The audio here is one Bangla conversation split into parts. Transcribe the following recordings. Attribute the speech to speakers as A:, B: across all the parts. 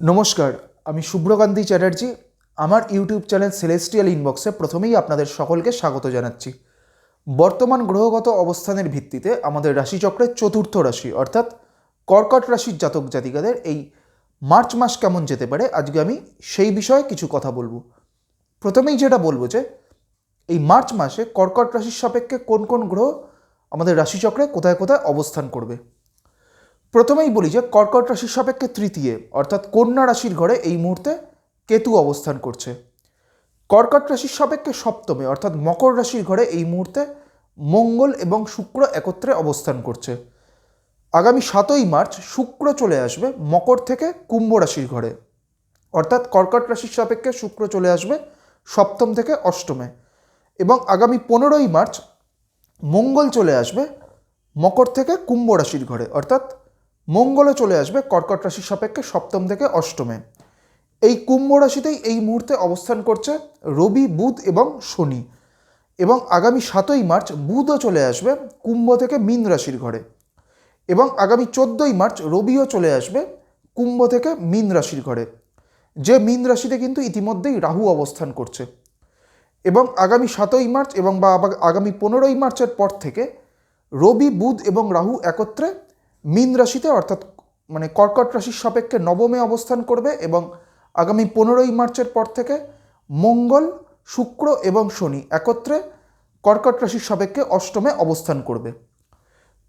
A: নমস্কার, আমি শুভ্রকান্তি চ্যাটার্জি। আমার ইউটিউব চ্যানেল সেলেস্টিয়াল ইনবক্সে প্রথমেই আপনাদের সকলকে স্বাগত জানাচ্ছি। বর্তমান গ্রহগত অবস্থানের ভিত্তিতে আমাদের রাশিচক্রের চতুর্থ রাশি, অর্থাৎ কর্কট রাশির জাতক জাতিকাদের এই মার্চ মাস কেমন যেতে পারে, আজকে আমি সেই বিষয়ে কিছু কথা বলব। প্রথমেই যেটা বলব যে, এই মার্চ মাসে কর্কট রাশির সাপেক্ষে কোন কোন গ্রহ আমাদের রাশিচক্রে কোথায় কোথায় অবস্থান করবে? প্রথমেই বলি যে কর্কট রাশির সাপেক্ষে তৃতীয়, অর্থাৎ কন্যা রাশির ঘরে এই মুহূর্তে কেতু অবস্থান করছে। কর্কট রাশির সাপেক্ষে সপ্তমে, অর্থাৎ মকর রাশির ঘরে এই মুহূর্তে মঙ্গল এবং শুক্র একত্রে অবস্থান করছে। আগামী সাতই মার্চ শুক্র চলে আসবে মকর থেকে কুম্ভ রাশির ঘরে। অর্থাৎ কর্কট রাশির সাপেক্ষে শুক্র চলে আসবে সপ্তম থেকে অষ্টমে। এবং আগামী পনেরোই মার্চ মঙ্গল চলে আসবে মকর থেকে কুম্ভ রাশির ঘরে, অর্থাৎ মঙ্গলও চলে আসবে কর্কট রাশির সাপেক্ষে সপ্তম থেকে অষ্টমে। এই কুম্ভ রাশিতেই এই মুহূর্তে অবস্থান করছে রবি, বুধ এবং শনি। এবং আগামী সাতই মার্চ বুধও চলে আসবে কুম্ভ থেকে মীন রাশির ঘরে। এবং আগামী চোদ্দোই মার্চ রবিও চলে আসবে কুম্ভ থেকে মীন রাশির ঘরে। যে মীন রাশিতে কিন্তু ইতিমধ্যেই রাহু অবস্থান করছে। এবং আগামী সাতই মার্চ এবং বা আগামী পনেরোই মার্চের পর থেকে রবি, বুধ এবং রাহু একত্রে মীন রাশিতে অর্থাৎ মানে কর্কট রাশির সাপেক্ষে নবমে অবস্থান করবে এবং আগামী পনেরোই মার্চের পর থেকে মঙ্গল, শুক্র এবং শনি একত্রে কর্কট রাশির সাপেক্ষে অষ্টমে অবস্থান করবে।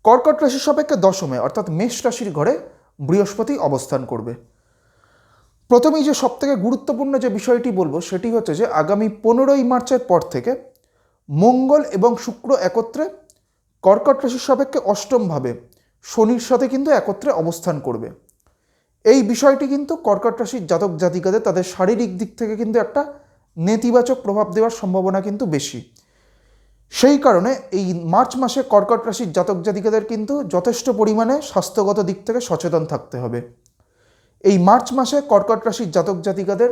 A: কর্কট রাশির সাপেক্ষে দশমে অর্থাৎ মেষ রাশির ঘরে বৃহস্পতি অবস্থান করবে। প্রথমেই যে সবথেকে গুরুত্বপূর্ণ যে বিষয়টি বলব সেটি হচ্ছে যে আগামী পনেরোই মার্চের পর থেকে মঙ্গল এবং শুক্র একত্রে কর্কট রাশির সাপেক্ষে অষ্টমভাবে শনির সাথে কিন্তু একত্রে অবস্থান করবে। এই বিষয়টি কিন্তু কর্কট রাশির জাতক জাতিকাদের তাদের শারীরিক দিক থেকে কিন্তু একটা নেতিবাচক প্রভাব দেওয়ার সম্ভাবনা কিন্তু বেশি। সেই কারণে এই মার্চ মাসে কর্কট রাশির জাতক জাতিকাদের কিন্তু যথেষ্ট পরিমাণে স্বাস্থ্যগত দিক থেকে সচেতন থাকতে হবে। এই মার্চ মাসে কর্কট রাশির জাতক জাতিকাদের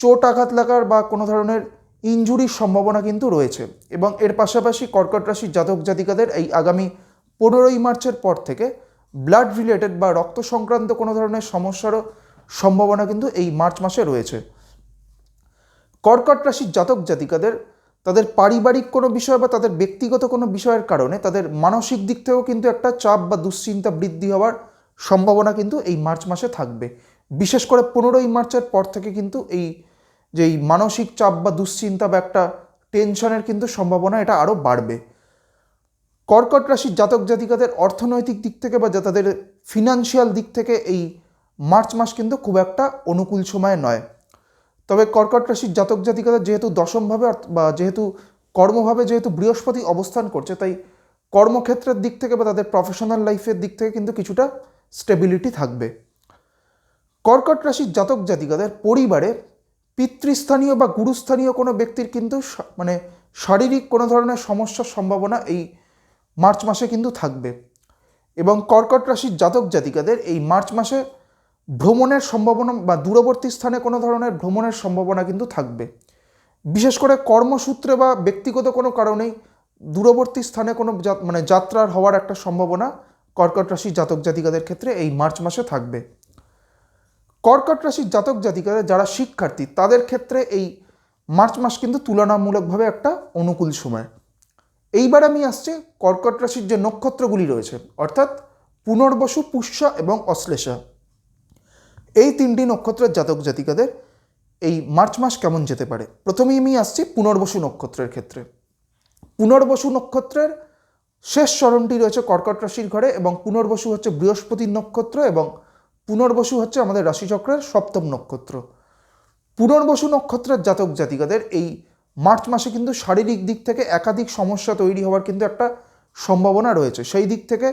A: চোট আঘাত লাগার বা কোনো ধরনের ইনজুরির সম্ভাবনা কিন্তু রয়েছে এবং এর পাশাপাশি কর্কট রাশির জাতক জাতিকাদের এই আগামী পনেরোই মার্চের পর থেকে ব্লাড রিলেটেড বা রক্ত সংক্রান্ত কোনো ধরনের সমস্যারও সম্ভাবনা কিন্তু এই মার্চ মাসে রয়েছে। কর্কট রাশির জাতক জাতিকাদের, তাদের পারিবারিক কোনো বিষয় বা তাদের ব্যক্তিগত কোনো বিষয়ের কারণে তাদের মানসিক দিক থেকেও কিন্তু একটা চাপ বা দুশ্চিন্তা বৃদ্ধি হওয়ার সম্ভাবনা কিন্তু এই মার্চ মাসে থাকবে। বিশেষ করে পনেরোই মার্চের পর থেকে কিন্তু এই যে এই মানসিক চাপ বা দুশ্চিন্তা বা একটা টেনশনের কিন্তু সম্ভাবনা এটা আরও বাড়বে। কর্কট রাশির জাতক জাতিকাদের অর্থনৈতিক দিক থেকে বা তাদের ফিনান্সিয়াল দিক থেকে এই মার্চ মাস কিন্তু খুব একটা অনুকূল সময় নয়। তবে কর্কট রাশির জাতক জাতিকাদের যেহেতু দশমভাবে বা যেহেতু কর্মভাবে যেহেতু বৃহস্পতি অবস্থান করছে, তাই কর্মক্ষেত্রের দিক থেকে বা তাদের প্রফেশনাল লাইফের দিক থেকে কিন্তু কিছুটা স্টেবিলিটি থাকবে। কর্কট রাশির জাতক জাতিকাদের পরিবারে পিতৃস্থানীয় বা গুরুস্থানীয় কোনো ব্যক্তির কিন্তু মানে শারীরিক কোনো ধরনের সমস্যার সম্ভাবনা এই মার্চ মাসে কিন্তু থাকবে। এবং কর্কট রাশির জাতক জাতিকাদের এই মার্চ মাসে ভ্রমণের সম্ভাবনা বা দূরবর্তী স্থানে কোনো ধরনের ভ্রমণের সম্ভাবনা কিন্তু থাকবে। বিশেষ করে কর্মসূত্রে বা ব্যক্তিগত কোনো কারণেই দূরবর্তী স্থানে কোনো মানে যাত্রার হওয়ার একটা সম্ভাবনা কর্কট রাশির জাতক জাতিকাদের ক্ষেত্রে এই মার্চ মাসে থাকবে। কর্কট রাশির জাতক জাতিকাদের যারা শিক্ষার্থী, তাদের ক্ষেত্রে এই মার্চ মাস কিন্তু তুলনামূলকভাবে একটা অনুকূল সময়। এইবার আমি আসছি কর্কট রাশির যে নক্ষত্রগুলি রয়েছে, অর্থাৎ পুনর্বসু, পুষ্যা এবং অশ্লেষা। এই তিনটি নক্ষত্রের জাতক জাতিকাদের এই মার্চ মাস কেমন যেতে পারে? প্রথমেই আমি আসছি পুনর্বসু নক্ষত্রের ক্ষেত্রে। পুনর্বসু নক্ষত্রের শেষ চরণটি রয়েছে কর্কট রাশির ঘরে এবং পুনর্বসু হচ্ছে বৃহস্পতির নক্ষত্র এবং পুনর্বসু হচ্ছে আমাদের রাশিচক্রের সপ্তম নক্ষত্র। পুনর্বসু নক্ষত্রের জাতক জাতিকাদের এই মার্চ মাসে কিন্তু শারীরিক দিক থেকে একাধিক সমস্যা তৈরি হওয়ার কিন্তু একটা সম্ভাবনা রয়েছে। সেই দিক থেকে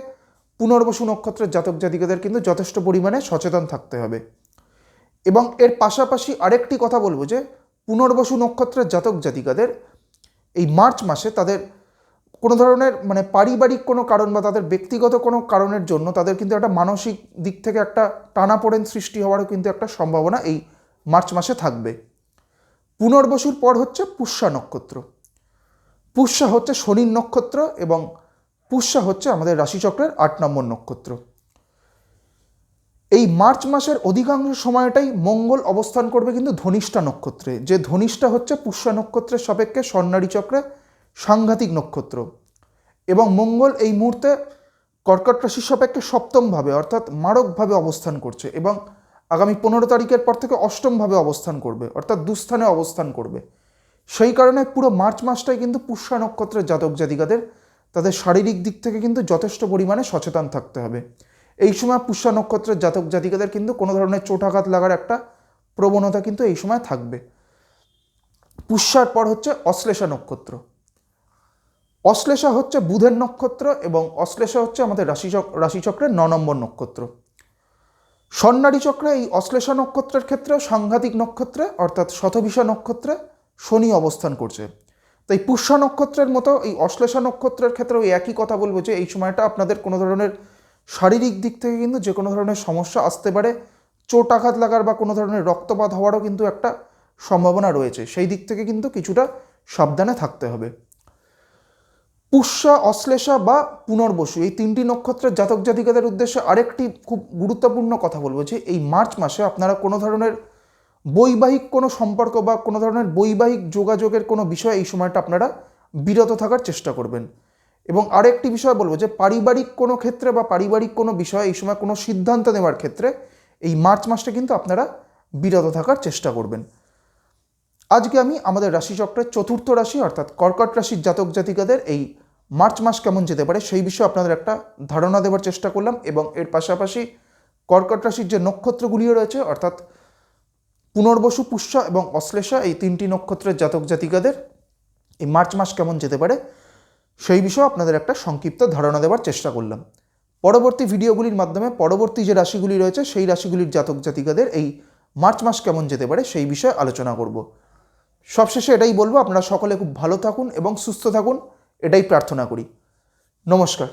A: পুনর্বসু নক্ষত্রের জাতক জাতিকাদের কিন্তু যথেষ্ট পরিমাণে সচেতন থাকতে হবে। এবং এর পাশাপাশি আরেকটি কথা বলব যে, পুনর্বসু নক্ষত্রের জাতক জাতিকাদের এই মার্চ মাসে তাদের কোনো ধরনের মানে পারিবারিক কোনো কারণ বা তাদের ব্যক্তিগত কোনো কারণের জন্য তাদের কিন্তু একটা মানসিক দিক থেকে একটা টানাপোড়েন সৃষ্টি হওয়ারও কিন্তু একটা সম্ভাবনা এই মার্চ মাসে থাকবে। পুনর্বসুর পর হচ্ছে পুষ্যা নক্ষত্র। পুষ্যা হচ্ছে শনির নক্ষত্র এবং পুষ্যা হচ্ছে আমাদের রাশিচক্রের আট নম্বর নক্ষত্র। এই মার্চ মাসের অধিকাংশ সময়টাই মঙ্গল অবস্থান করবে কিন্তু ধনিষ্ঠা নক্ষত্রে। যে ধনিষ্ঠা হচ্ছে পুষ্যা নক্ষত্রের সাপেক্ষে স্বর্ণারী চক্রে সাংঘাতিক নক্ষত্র এবং মঙ্গল এই মুহূর্তে কর্কট রাশির সাপেক্ষে সপ্তমভাবে অর্থাৎ মারকভাবে অবস্থান করছে এবং আগামী পনেরো তারিখের পর থেকে অষ্টমভাবে অবস্থান করবে, অর্থাৎ দুস্থানে অবস্থান করবে। সেই কারণে পুরো মার্চ মাসটাই কিন্তু পুষ্যা নক্ষত্রের জাতক জাতিকাদের তাদের শারীরিক দিক থেকে কিন্তু যথেষ্ট পরিমাণে সচেতন থাকতে হবে। এই সময় পুষ্যা নক্ষত্রের জাতক জাতিকাদের কিন্তু কোনো ধরনের চোটাঘাত লাগার একটা প্রবণতা কিন্তু এই সময় থাকবে। পুষ্যার পর হচ্ছে অশ্লেষা নক্ষত্র। অশ্লেষা হচ্ছে বুধের নক্ষত্র এবং অশ্লেষা হচ্ছে আমাদের রাশিচক রাশিচক্রের ন নম্বর নক্ষত্র। স্বর্ণারী চক্রে এই অশ্লেষা নক্ষত্রের ক্ষেত্রেও সাংঘাতিক নক্ষত্রে, অর্থাৎ শতভিষা নক্ষত্রে শনি অবস্থান করছে। তাই পুষ্যা নক্ষত্রের মতো এই অশ্লেষা নক্ষত্রের ক্ষেত্রেও একই কথা বলব যে, এই সময়টা আপনাদের কোনো ধরনের শারীরিক দিক থেকে কিন্তু যে কোনো ধরনের সমস্যা আসতে পারে, চোট আঘাত লাগার বা কোনো ধরনের রক্তপাত হওয়ারও কিন্তু একটা সম্ভাবনা রয়েছে। সেই দিক থেকে কিন্তু কিছুটা সাবধানে থাকতে হবে। পুষ্যা অশ্লেষা বা পুনর্বসু, এই তিনটি নক্ষত্রের জাতক জাতিকাদের উদ্দেশ্যে আরেকটি খুব গুরুত্বপূর্ণ কথা বলব যে এই মার্চ মাসে আপনারা কোনো ধরনের বৈবাহিক কোনো সম্পর্ক বা কোনো ধরনের বৈবাহিক যোগাযোগের কোনো বিষয়ে এই সময়টা আপনারা বিরত থাকার চেষ্টা করবেন। এবং আরেকটি বিষয় বলব যে পারিবারিক কোনো ক্ষেত্রে বা পারিবারিক কোনো বিষয়ে এই সময় কোনো সিদ্ধান্ত নেওয়ার ক্ষেত্রে এই মার্চ মাসটা কিন্তু আপনারা বিরত থাকার চেষ্টা করবেন। আজকে আমি আমাদের রাশিচক্রের চতুর্থ রাশি অর্থাৎ কর্কট রাশির জাতক জাতিকাদের এই মার্চ মাস কেমন যেতে পারে সেই বিষয়ে আপনাদের একটা ধারণা দেওয়ার চেষ্টা করলাম এবং এর পাশাপাশি কর্কট রাশির যে নক্ষত্রগুলিও রয়েছে, অর্থাৎ পুনর্বসু, পুষ্যা এবং অশ্লেষা, এই তিনটি নক্ষত্রের জাতক জাতিকাদের এই মার্চ মাস কেমন যেতে পারে সেই বিষয়ে আপনাদের একটা সংক্ষিপ্ত ধারণা দেওয়ার চেষ্টা করলাম। পরবর্তী ভিডিওগুলির মাধ্যমে পরবর্তী যে রাশিগুলি রয়েছে, সেই রাশিগুলির জাতক জাতিকাদের এই মার্চ মাস কেমন যেতে পারে সেই বিষয়ে আলোচনা করব। সবশেষে এটাই বলব, আপনারা সকলে খুব ভালো থাকুন এবং সুস্থ থাকুন। এটাই প্রার্থনা করি। নমস্কার।